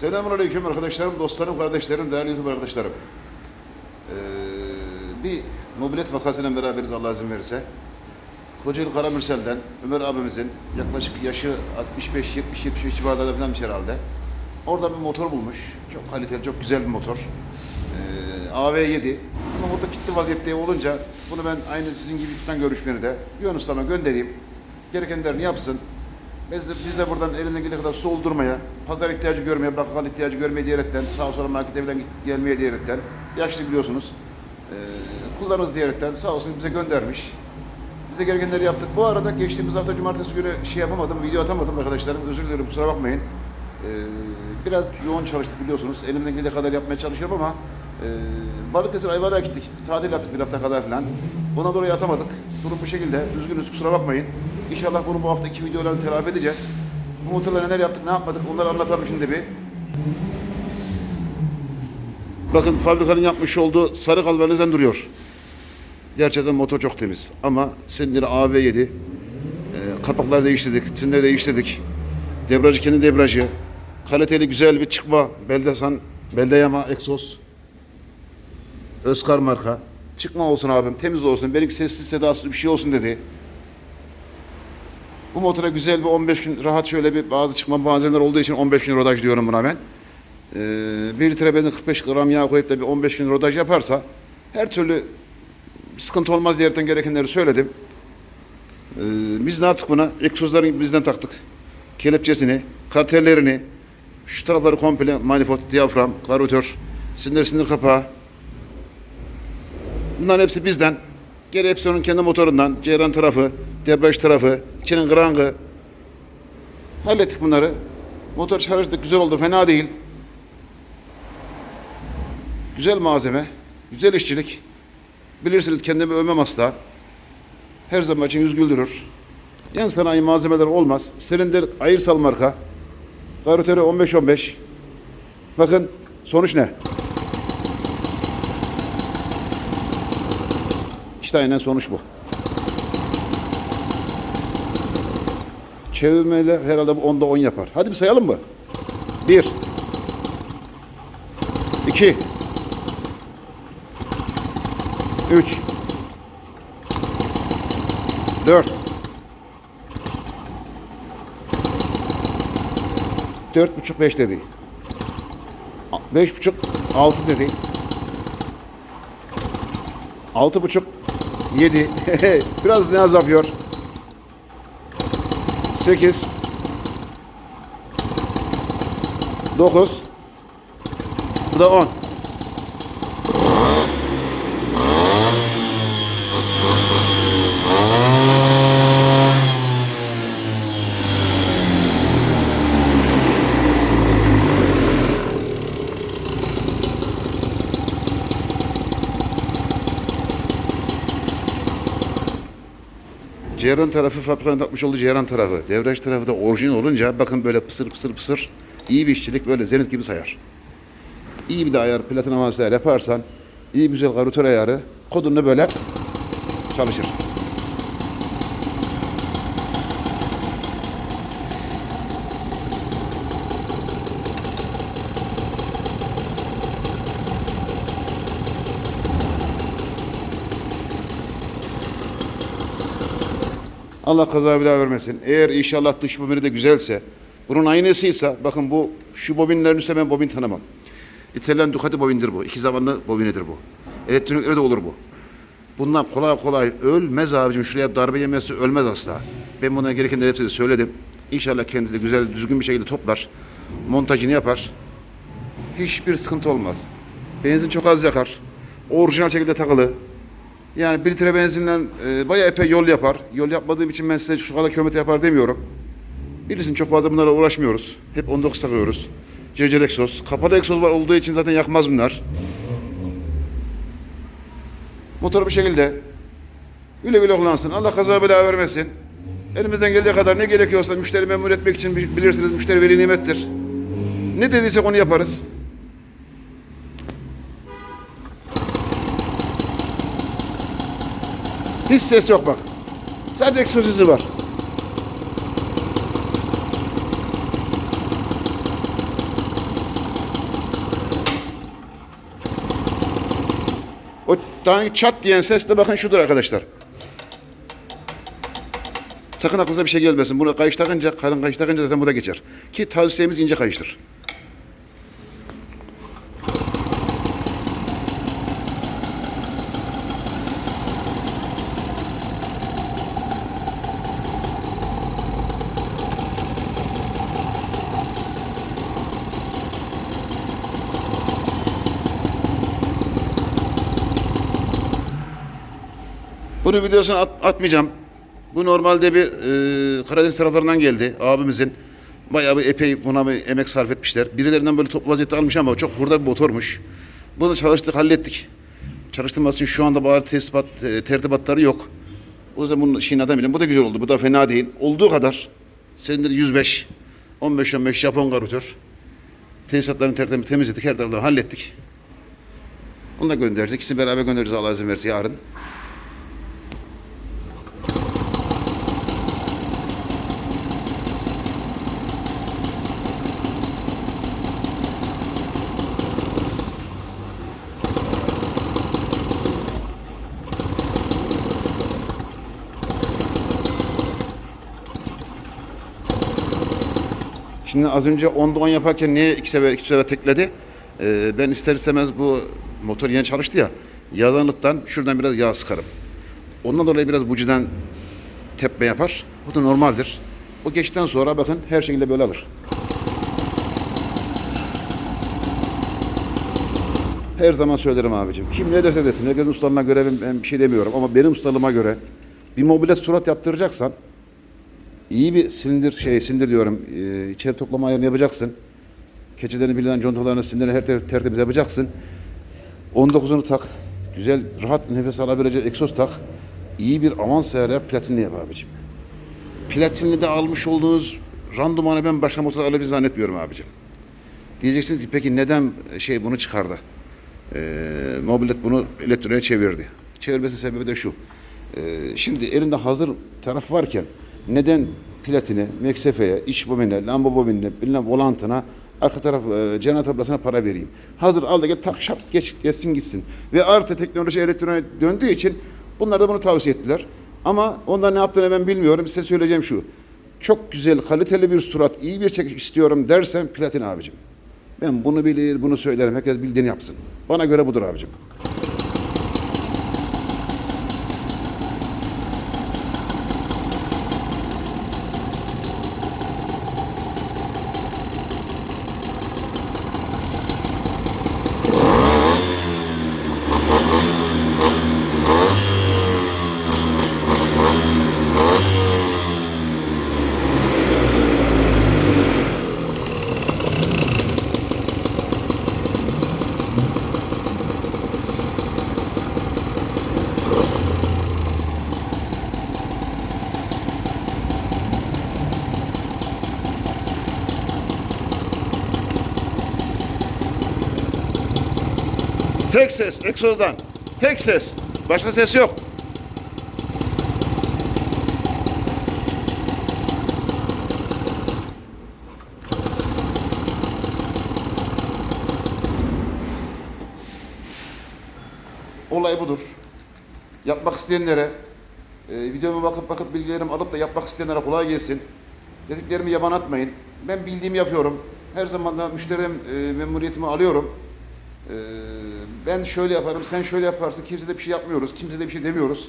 Selamun Aleyküm arkadaşlarım, dostlarım, kardeşlerim, değerli YouTube arkadaşlarım. Ee, bir mobilet vakasıyla beraberiz Allah izin verirse. Kocaeli Karamürsel'den Ömer abimizin yaklaşık yaşı 65-70-75 civarlarında falanmış herhalde. Orada bir motor bulmuş. Çok kaliteli, çok güzel bir motor. Ee, AV7. Ama motor kilitli vaziyette olunca bunu ben aynı sizin gibi YouTube'dan görüşmeni de Yunus'tama göndereyim. Gerekenlerini yapsın. Biz de, biz de buradan elimden geldiği kadar su oldurmaya, pazar ihtiyacı görmeye, bakkal ihtiyacı görmeye diyerekten, sağa sola markete falan gelmeye diyerekten, yaşlı biliyorsunuz, ee, kullanırız diyerekten sağ olsun bize göndermiş. Bize gerekenleri yaptık. Bu arada geçtiğimiz hafta cumartesi günü şey yapamadım, video atamadım arkadaşlarım. Özür dilerim, kusura bakmayın. Ee, biraz yoğun çalıştık biliyorsunuz. Elimden geldiği kadar yapmaya çalışıyorum ama e, Balıkesir Ayvalık'a gittik. Tatil yaptık bir hafta kadar falan. Buna dolayı atamadık. Durum bu şekilde. Üzgünüz, kusura bakmayın. İnşallah bunu bu hafta iki videolarını telafi edeceğiz. Bu motorla neler yaptık, ne yapmadık onları anlatalım şimdi bir. Bakın fabrikanın yapmış olduğu sarı kalbenizden duruyor. Gerçekten motor çok temiz. Ama sindir AV7. E, kapakları değiştirdik, sinirleri değiştirdik. Debrajı kendi debrajı. Kaliteli güzel bir çıkma. Beldesan, Beldeyama egzoz. Özkar marka. Çıkma olsun abim, temiz olsun. Belki sessiz sedasız bir şey olsun dedi. Bu motora güzel bir 15 gün rahat şöyle bir bazı çıkma malzemeler olduğu için 15 gün rodaj diyorum buna ben. Ee, 1 litre benzin 45 gram yağ koyup da bir 15 gün rodaj yaparsa her türlü sıkıntı olmaz diyerekten gerekenleri söyledim. Ee, biz ne yaptık buna? Egzozların bizden taktık. Kelepçesini, kartellerini, şu tarafları komple manifold, diyafram, karbüratör, sinir sinir kapağı. Bunların hepsi bizden. Geri hepsi onun kendi motorundan. Ceyran tarafı, debriyaj tarafı, içinin krangı. Hallettik bunları. Motor çalıştık, güzel oldu, fena değil. Güzel malzeme, güzel işçilik. Bilirsiniz kendimi övmem asla. Her zaman için yüz güldürür. Yan sanayi malzemeler olmaz. Silindir ayırsal marka. Karbüratörü 15-15. Bakın sonuç ne? İşte aynen sonuç bu. Çevirmeyle herhalde bu 10'da 10 yapar. Hadi bir sayalım mı? 1 2 3 4 Dört buçuk beş dedi. Beş buçuk altı dedi. Altı buçuk yedi. Biraz naz yapıyor. Sekiz. Dokuz. Bu da on. Ceyran tarafı fabrikanın takmış olduğu Ceyran tarafı. Devraj tarafı da orijinal olunca bakın böyle pısır pısır pısır iyi bir işçilik böyle zenit gibi sayar. İyi bir de ayar platin avanslar yaparsan iyi güzel karotör ayarı kodunla böyle çalışır. Allah kaza bela vermesin. Eğer inşallah dış bobini de güzelse, bunun aynısıysa, bakın bu şu bobinlerin üstüne ben bobin tanımam. İtalyan Ducati bobindir bu. İki zamanlı bobinidir bu. Elektroniklere de olur bu. Bundan kolay kolay ölmez abicim. Şuraya darbe yemesi ölmez asla. Ben buna gereken de söyledim. İnşallah kendisi güzel, düzgün bir şekilde toplar. Montajını yapar. Hiçbir sıkıntı olmaz. Benzin çok az yakar. Orijinal şekilde takılı. Yani bir litre benzinle e, bayağı epey yol yapar. Yol yapmadığım için ben size şu kadar kilometre yapar demiyorum. Bilirsin çok fazla bunlara uğraşmıyoruz. Hep 19 takıyoruz. Cecel egzoz. Kapalı egzoz var olduğu için zaten yakmaz bunlar. Motor bu şekilde. Güle güle kullansın. Allah kaza bela vermesin. Elimizden geldiği kadar ne gerekiyorsa müşteri memnun etmek için bilirsiniz müşteri veli nimettir. Ne dediysek onu yaparız. Hiç ses yok bak. Sadece egzoz var. O tane çat diyen ses de bakın şudur arkadaşlar. Sakın aklınıza bir şey gelmesin. Bunu kayış takınca, karın kayış takınca zaten bu da geçer. Ki tavsiyemiz ince kayıştır. Bunu videosunu at- atmayacağım. Bu normalde bir e, Karadeniz taraflarından geldi abimizin. Bayağı bir epey buna bir emek sarf etmişler. Birilerinden böyle toplu vaziyette almış ama çok hurda bir motormuş. Bunu çalıştık, hallettik. Çalıştırması için şu anda bari tesibat, e, tertibatları yok. O yüzden bunun şeyini atamayacağım. Bu da güzel oldu. Bu da fena değil. Olduğu kadar. Senin de 105, 15-15 Japon karutör. Tesisatlarını tertemiz temizledik. Her tarafları hallettik. Onu da gönderdik. İkisini beraber göndereceğiz Allah izin verirse yarın. Şimdi az önce 10'da 10 yaparken niye iki sefer iki sefer tekledi? Ee, ben ister istemez bu motor yeni çalıştı ya. Yağdanlıktan şuradan biraz yağ sıkarım. Ondan dolayı biraz bucudan tepme yapar. Bu da normaldir. O geçten sonra bakın her şekilde böyle alır. Her zaman söylerim abicim. Kim ne derse desin. Herkesin ustalığına göre ben bir şey demiyorum. Ama benim ustalığıma göre bir mobilet surat yaptıracaksan iyi bir sindir şey sindir diyorum. E, içeri toplama ayarını yapacaksın. Keçelerini bilen contalarını sindirini her ter- tertemiz yapacaksın. 19'unu tak. Güzel rahat nefes alabilecek egzoz tak. İyi bir avans ayarı platinli yap abicim. Platinli de almış olduğunuz randımanı ben başka motor alabileceğini zannetmiyorum abicim. Diyeceksiniz ki peki neden şey bunu çıkardı? Ee, mobilet bunu elektroniğe çevirdi. Çevirmesinin sebebi de şu. Ee, şimdi elinde hazır taraf varken neden platine, meksefeye, iş bobine, lamba bobinine, bilmem volantına, arka taraf e, cennet tablasına para vereyim. Hazır al da gel tak şap geç, geçsin gitsin. Ve artı teknoloji elektroniğe döndüğü için bunlar da bunu tavsiye ettiler. Ama onlar ne yaptığını ben bilmiyorum. Size söyleyeceğim şu. Çok güzel, kaliteli bir surat, iyi bir çekiş istiyorum dersen platin abicim. Ben bunu bilir, bunu söylerim. Herkes bildiğini yapsın. Bana göre budur abicim. Tek ses, egzozdan. Tek ses. Başka ses yok. Olay budur. Yapmak isteyenlere, e, videoma bakıp bakıp bilgilerimi alıp da yapmak isteyenlere kolay gelsin. Dediklerimi yaban atmayın. Ben bildiğimi yapıyorum. Her zaman da müşteriden e, memnuniyetimi alıyorum. Ee, ben şöyle yaparım, sen şöyle yaparsın, kimse de bir şey yapmıyoruz, kimse de bir şey demiyoruz.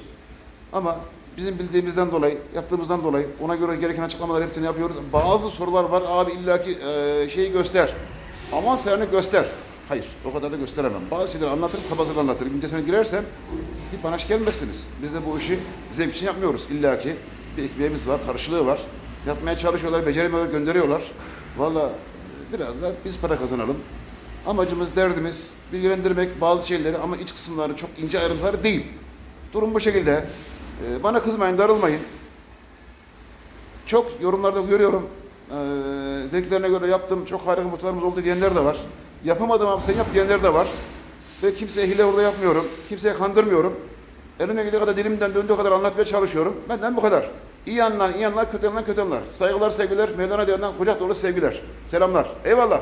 Ama bizim bildiğimizden dolayı, yaptığımızdan dolayı ona göre gereken açıklamalar hepsini yapıyoruz. Bazı sorular var, abi illaki e, şeyi göster, aman serini göster. Hayır, o kadar da gösteremem. Bazı şeyleri anlatırım, kabasını anlatırım. İncesine girersem bir bana gelmezsiniz. Biz de bu işi zevk için yapmıyoruz. İlla ki bir ekmeğimiz var, karşılığı var. Yapmaya çalışıyorlar, beceremiyorlar, gönderiyorlar. Valla biraz da biz para kazanalım. Amacımız, derdimiz bilgilendirmek bazı şeyleri ama iç kısımları çok ince ayrıntıları değil. Durum bu şekilde. Ee, bana kızmayın, darılmayın. Çok yorumlarda görüyorum. Ee, dediklerine göre yaptım, çok harika motorlarımız oldu diyenler de var. Yapamadım abi sen yap diyenler de var. Ve kimseye hile orada yapmıyorum. Kimseye kandırmıyorum. Elimden geldiği kadar dilimden döndüğü kadar anlatmaya çalışıyorum. Benden bu kadar. İyi anlar, iyi anlar, kötü anlar, kötü anlar. Saygılar, sevgiler, Mevlana Diyan'dan kucak dolu sevgiler. Selamlar. Eyvallah.